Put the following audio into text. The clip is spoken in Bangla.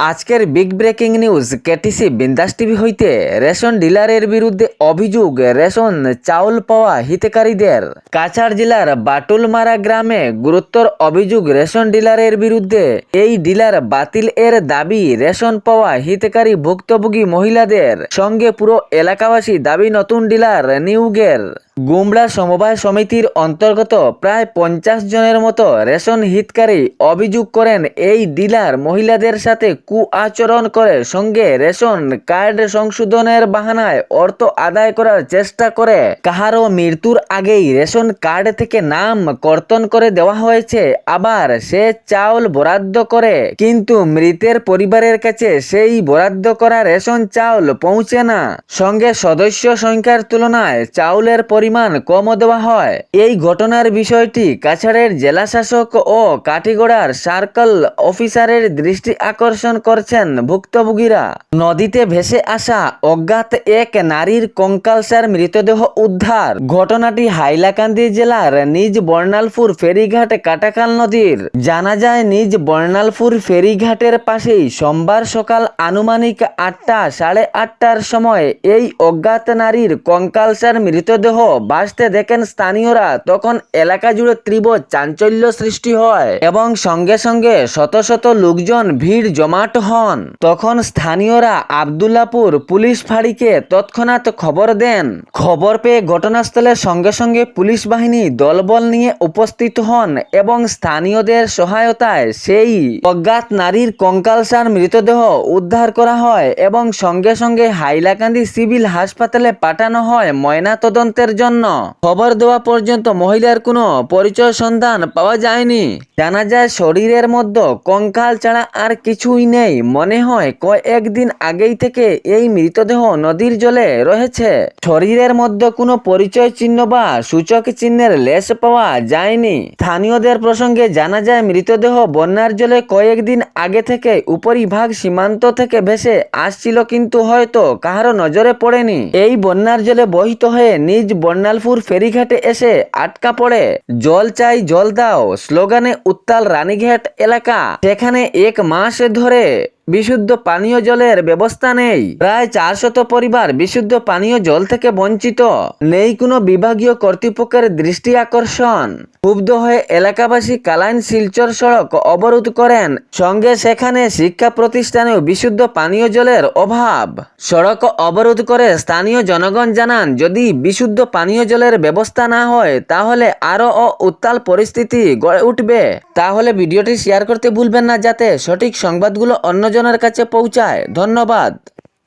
আজকের big breaking news, KTC Bindaas TV হইতে রেশন ডিলারের বিরুদ্ধে অভিযোগ, রেশন চাউল পাওয়া হিতকারীদের। কাছাড় জেলার বাটুলমারা গ্রামে গুরুত্বর অভিযোগ, রেশন ডিলারের বিরুদ্ধে এই ডিলার বাতিল এর দাবি, রেশন পাওয়া হিতকারী ভুক্তভোগী মহিলাদের সঙ্গে পুরো এলাকাবাসী দাবি, নতুন ডিলার নিয়োগের। গুমলা সমবায় সমিতির অন্তর্গত প্রায় পঞ্চাশ জনের মতো রেশন হিতকারী অভিযোগ করেন এই ডিলার মহিলাদের সাথে কু আচরণ করে সঙ্গে রেশন কার্ড সংশোধনের বাহানায় অর্থ আদায় করার চেষ্টা করে। কাহারও মৃত্যুর আগেই রেশন কার্ড থেকে নাম কর্তন করে দেওয়া হয়েছে, আবার সে চাউল বরাদ্দ করে। কিন্তু মৃতের পরিবারের কাছে সেই বরাদ্দ করা রেশন চাউল পৌঁছে না। সঙ্গে সদস্য সংখ্যার তুলনায় চাউলের পরিমাণ কমও দেওয়া হয়। এই ঘটনার বিষয়টি কাছাড়ের জেলা শাসক ও কাঠিগড়ার সার্কেল অফিসারের দৃষ্টি আকর্ষণ করছেন ভুক্তভোগীরা। নদীতে ভেসে আসা অজ্ঞাত এক নারীর কঙ্কালসার মৃতদেহ উদ্ধার। ঘটনাটি হাইলাকান্দি জেলার নিজ বর্ণালপুর ফেরিঘাট কাটাকাল নদীর। জানা যায়, নিজ বর্ণালপুর ফেরিঘাটের পাশেই সোমবার সকাল আনুমানিক আটটা, সাড়ে আটটার সময় এই অজ্ঞাত নারীর কঙ্কালসার মৃতদেহ বাসতে দেখেন স্থানীয়রা। তখন এলাকা জুড়ে তীব্র চাঞ্চল্য সৃষ্টি হয় এবং সঙ্গে সঙ্গে শত শত লোকজন ভিড় জমাট হন। তখন স্থানীয়রা আবদুল্লাপুর পুলিশ ফাঁড়িকে তৎক্ষণাৎ খবর দেন। খবর পেয়ে ঘটনাস্থলে সঙ্গে সঙ্গে পুলিশ বাহিনী দলবল নিয়ে উপস্থিত হন এবং স্থানীয়দের সহায়তায় সেই অজ্ঞাত নারীর কঙ্কালসার মৃতদেহ উদ্ধার করা হয় এবং সঙ্গে সঙ্গে হাইলাকান্দি সিভিল হাসপাতালে পাঠানো হয় ময়না তদন্তের জন্য। খবর দেওয়া পর্যন্ত মহিলার কোনো পরিচয় সন্ধান পাওয়া যায়নি। জানা যায় শরীরের মধ্যে কঙ্কাল ছাড়া আর কিছুই নেই। মনে হয় কয়েকদিন আগেই থেকে এই মৃতদেহ নদীর জলে রয়েছে। শরীরের মধ্যে কোনো পরিচয় চিহ্ন বা সূচক চিহ্নের লেশ পাওয়া যায়নি। স্থানীয়দের প্রসঙ্গে জানা যায়, মৃতদেহ বন্যার জলে কয়েকদিন আগে থেকে উপরিভাগ সীমান্ত থেকে ভেসে আসছিল কিন্তু হয়তো কাহারও নজরে পড়েনি। এই বন্যার জলে বহিত হয়ে নিজ বন্যালপুর ফেরিঘাটে এসে আটকা পড়ে জল চাই জল দাও স্লোগানে উত্তাল রানীঘাট এলাকা। সেখানে এক মাস ধরে বিশুদ্ধ পানীয় জলের ব্যবস্থা নেই। প্রায় চারশত পরিবার বিশুদ্ধ পানীয় জল থেকে বঞ্চিত। নেই কোনো বিভাগীয় কর্তৃপক্ষের দৃষ্টি আকর্ষণ। ক্ষুব্ধ হয়ে এলাকাবাসী কালাইন শিলচর সড়ক অবরোধ করেন। সঙ্গে সেখানে শিক্ষা প্রতিষ্ঠানেও বিশুদ্ধ পানীয় জলের অভাব। সড়ক অবরোধ করে স্থানীয় জনগণ জানান, যদি বিশুদ্ধ পানীয় জলের ব্যবস্থা না হয়, তাহলে আরও উত্তাল পরিস্থিতি গড়ে উঠবে। তাহলে ভিডিওটি শেয়ার করতে ভুলবেন না, যাতে সঠিক সংবাদগুলো অন্যজনের কাছে পৌঁছায়। ধন্যবাদ।